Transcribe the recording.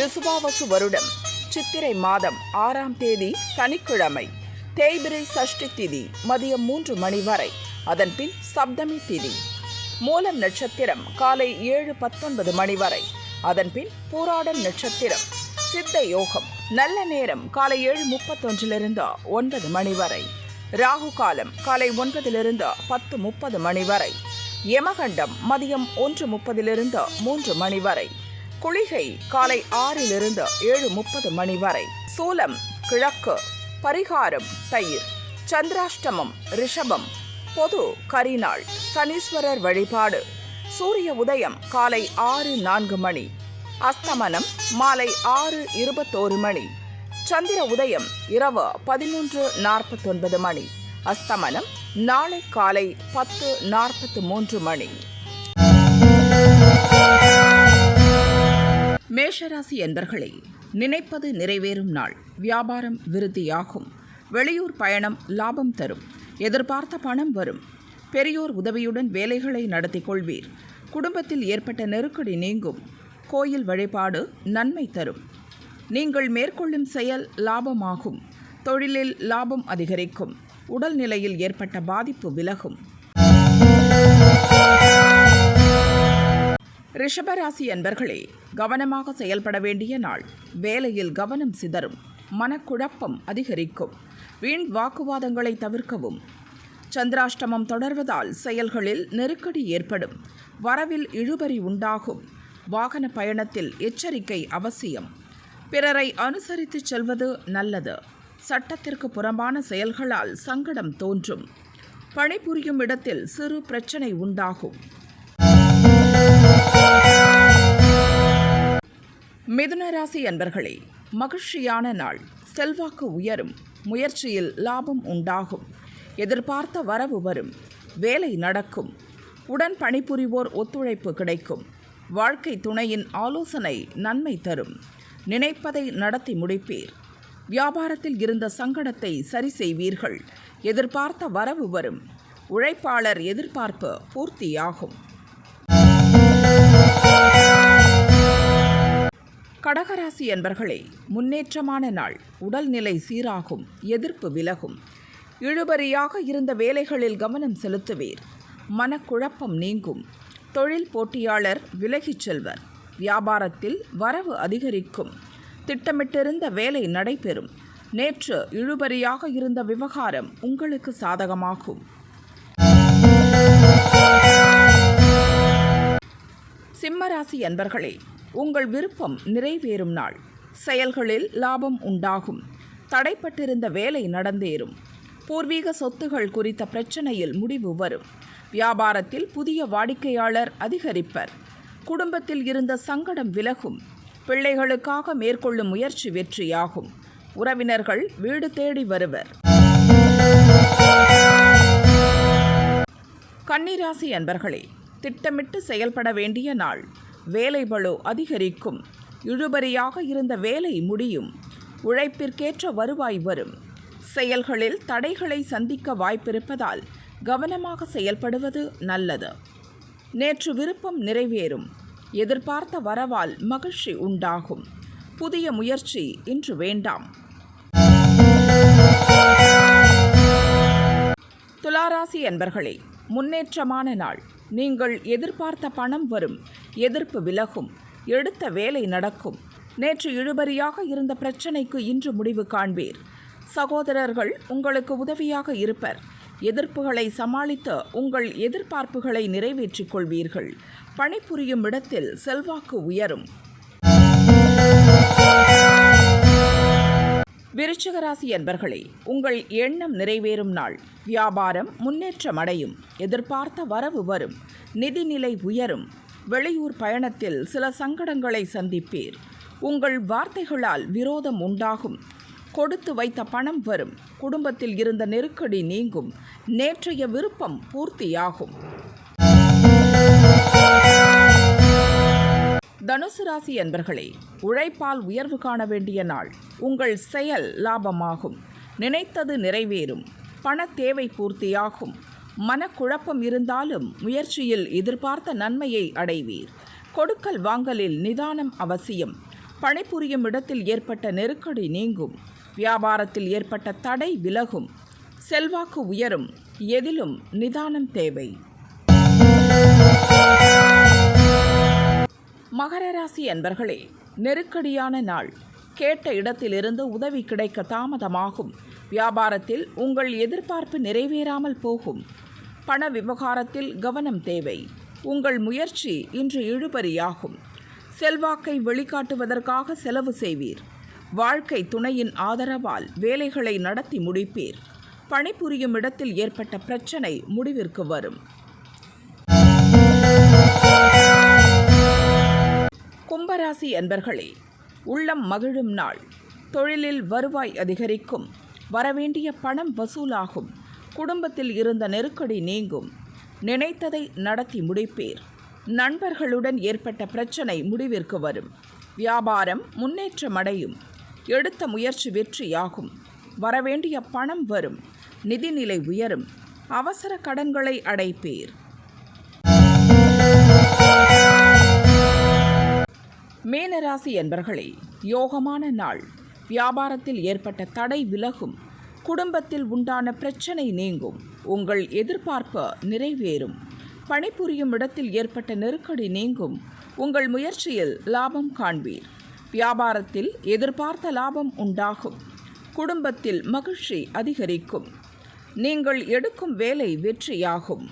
விசுவாவசு வருடம் சித்திரை மாதம் ஆறாம் தேதி சனிக்கிழமை தேய்பிரை சஷ்டி திதி மதியம் மூன்று மணி வரை. அதன்பின் சப்தமி திதி. மூலம் நட்சத்திரம் காலை ஏழு பத்தொன்பது மணி வரை. அதன்பின் பூராடம் நட்சத்திரம். சித்த யோகம் நல்ல நேரம் காலை ஏழு முப்பத்தொன்றிலிருந்து ஒன்பது மணி வரை. ராகு காலம் காலை ஒன்பதிலிருந்து பத்து முப்பது மணி வரை. யமகண்டம் மதியம் ஒன்று முப்பதிலிருந்து மூன்று மணி வரை. குளிகை காலை ஆறிலிருந்து ஏழு முப்பது மணி வரை. சூலம் கிழக்கு பரிகாரம் தயிர் சந்திராஷ்டமம் ரிஷபம் பொது கரிநாள் சனீஸ்வரர் வழிபாடு. சூரிய உதயம் காலை ஆறு நான்கு மணி. அஸ்தமனம் மாலை ஆறு இருபத்தோரு மணி. சந்திர உதயம் இரவு பதினொன்று நாற்பத்தொன்பது மணி. அஸ்தமனம் நாளை காலை பத்து நாற்பத்து மூன்று மணி. மேஷராசி என்பர்களே நினைப்பது நிறைவேறும் நாள். வியாபாரம் விருத்தியாகும். வெளியூர் பயணம் லாபம் தரும். எதிர்பார்த்த பணம் வரும். பெரியோர் உதவியுடன் வேலைகளை நடத்தி கொள்வீர். குடும்பத்தில் ஏற்பட்ட நெருக்கடி நீங்கும். கோயில் வழிபாடு நன்மை தரும். நீங்கள் மேற்கொள்ளும் செயல் லாபமாகும். தொழிலில் லாபம் அதிகரிக்கும். உடல்நிலையில் ஏற்பட்ட பாதிப்பு விலகும். ரிஷபராசி என்பர்களே கவனமாக செயல்பட வேண்டிய நாள். வேலையில் கவனம் சிதறும் மனக்குழப்பம் அதிகரிக்கும் வீண் வாக்குவாதங்களை தவிர்க்கவும். சந்திராஷ்டமம் தொடர்வதால் செயல்களில் நெருக்கடி ஏற்படும் வரவில் இழுபறி உண்டாகும் வாகன பயணத்தில் எச்சரிக்கை அவசியம். பிறரை அனுசரித்து செல்வது நல்லது. சட்டத்திற்கு புறம்பான செயல்களால் சங்கடம் தோன்றும். பணிபுரியும் இடத்தில் சிறு பிரச்சனை உண்டாகும். மிதுனராசி அன்பர்களே மகிழ்ச்சியான நாள். செல்வாக்கு உயரும். முயற்சியில் லாபம் உண்டாகும். எதிர்பார்த்த வரவு வரும். வேலை நடக்கும். உடன் பணிபுரிவோர் ஒத்துழைப்பு கிடைக்கும். வாழ்க்கை துணையின் ஆலோசனை நன்மை தரும். நினைப்பதை நடத்தி முடிப்பீர். வியாபாரத்தில் இருந்த சங்கடத்தை சரி செய்வீர்கள். எதிர்பார்த்த வரவு வரும். உழைப்பாளர் எதிர்பார்ப்பு பூர்த்தியாகும். கடகராசி என்பர்களே முன்னேற்றமான நாள். உடல்நிலை சீராகும் எதிர்ப்பு விலகும். இழுபறியாக இருந்த வேலைகளில் கவனம் செலுத்துவீர். மனக்குழப்பம் நீங்கும். தொழில் போட்டியாளர் விலகிச் செல்வர். வியாபாரத்தில் வரவு அதிகரிக்கும். திட்டமிட்டிருந்த வேலை நடைபெறும். நேற்று இழுபறியாக இருந்த விவகாரம் உங்களுக்கு சாதகமாகும். சிம்மராசி அன்பர்களே உங்கள் விருப்பம் நிறைவேறும் நாள். செயல்களில் லாபம் உண்டாகும். தடைப்பட்டிருந்த வேலை நடந்தேறும். பூர்வீக சொத்துகள் குறித்த பிரச்சனையில் முடிவு வரும். வியாபாரத்தில் புதிய வாடிக்கையாளர் அதிகரிப்பர். குடும்பத்தில் இருந்த சங்கடம் விலகும். பிள்ளைகளுக்காக மேற்கொள்ளும் முயற்சி வெற்றியாகும். உறவினர்கள் வீடு தேடி வருவர். கன்னிராசி அன்பர்களே திட்டமிட்டு செயல்பட வேண்டிய நாள். வேலைகளோ அதிகரிக்கும். இழுபறியாக இருந்த வேலை முடியும். உழைப்பிற்கேற்ற வருவாய் வரும். செயல்களில் தடைகளை சந்திக்க வாய்ப்பிருப்பதால் கவனமாக செயல்படுவது நல்லது. நேற்று விருப்பம் நிறைவேறும். எதிர்பார்த்த வரவால் மகிழ்ச்சி உண்டாகும். புதிய முயற்சி இன்று வேண்டாம். துளாராசி என்பர்களே முன்னேற்றமான நாள். நீங்கள் எதிர்பார்த்த பணம் வரும். எதிர்ப்பு விலகும். எடுத்த வேலை நடக்கும். நேற்று இழுபறியாக இருந்த பிரச்சனைக்கு இன்று முடிவு காண்பீர். சகோதரர்கள் உங்களுக்கு உதவியாக இருப்பர். எதிர்ப்புகளை சமாளித்து உங்கள் எதிர்பார்ப்புகளை நிறைவேற்றிக் கொள்வீர்கள். பணிபுரியும் இடத்தில் செல்வாக்கு உயரும். விருச்சிகராசி என்பர்களே உங்கள் எண்ணம் நிறைவேறும் நாள். வியாபாரம் முன்னேற்றம் அடையும் எதிர்பார்த்த வரவு வரும். நிதிநிலை உயரும். வெளியூர் பயணத்தில் சில சங்கடங்களை சந்திப்பீர். உங்கள் வார்த்தைகளால் விரோதம் உண்டாகும். கொடுத்து வைத்த பணம் வரும். குடும்பத்தில் இருந்த நெருக்கடி நீங்கும். நேற்றைய விருப்பம் பூர்த்தியாகும். தனுசு ராசி என்பர்களே உழைப்பால் உயர்வு காண வேண்டிய நாள். உங்கள் செயல் லாபமாகும். நினைத்தது நிறைவேறும். பண தேவை பூர்த்தியாகும். மனக்குழப்பம் இருந்தாலும் முயற்சியில் எதிர்பார்த்த நன்மையை அடைவீர். கொடுக்கல் வாங்கலில் நிதானம் அவசியம். பணிபுரியும் இடத்தில் ஏற்பட்ட நெருக்கடி நீங்கும். வியாபாரத்தில் ஏற்பட்ட தடை விலகும். செல்வாக்கு உயரும். எதிலும் நிதானம் தேவை. மகர ராசி அன்பர்களே நெருக்கடியான நாள். கேட்ட இடத்திலிருந்து உதவி கிடைக்க தாமதமாகும். வியாபாரத்தில் உங்கள் எதிர்பார்ப்பு நிறைவேறாமல் போகும். பண விவகாரத்தில் கவனம் தேவை. உங்கள் முயற்சி இன்று இழுபறியாகும். செல்வாக்கை வெளிக்காட்டுவதற்காக செலவு செய்வீர். வாழ்க்கை துணையின் ஆதரவால் வேலைகளை நடத்தி முடிப்பீர். பணிபுரியும் இடத்தில் ஏற்பட்ட பிரச்சனை முடிவிற்கு வரும். ராசி அன்பர்களே உள்ளம் மகிழும் நாள். தொழிலில் வருவாய் அதிகரிக்கும். வரவேண்டிய பணம் வசூலாகும். குடும்பத்தில் இருந்த நெருக்கடி நீங்கும். நினைத்ததை நடத்தி முடிப்பீர். நண்பர்களுடன் ஏற்பட்ட பிரச்சனை முடிவிற்கு வரும். வியாபாரம் முன்னேற்றம் அடையும். எடுத்த முயற்சி வெற்றியாகும். வரவேண்டிய பணம் வரும். நிதிநிலை உயரும். அவசர கடன்களை அடைப்பீர். மேனராசி என்பர்களே யோகமான நாள். வியாபாரத்தில் ஏற்பட்ட தடை விலகும். குடும்பத்தில் உண்டான பிரச்சனை நீங்கும். உங்கள் எதிர்பார்ப்பு நிறைவேறும். பணிபுரியும் இடத்தில் ஏற்பட்ட நெருக்கடி நீங்கும். உங்கள் முயற்சியில் லாபம் காண்பீர். வியாபாரத்தில் எதிர்பார்த்த லாபம் உண்டாகும். குடும்பத்தில் மகிழ்ச்சி அதிகரிக்கும். நீங்கள் எடுக்கும் வேலை வெற்றியாகும்.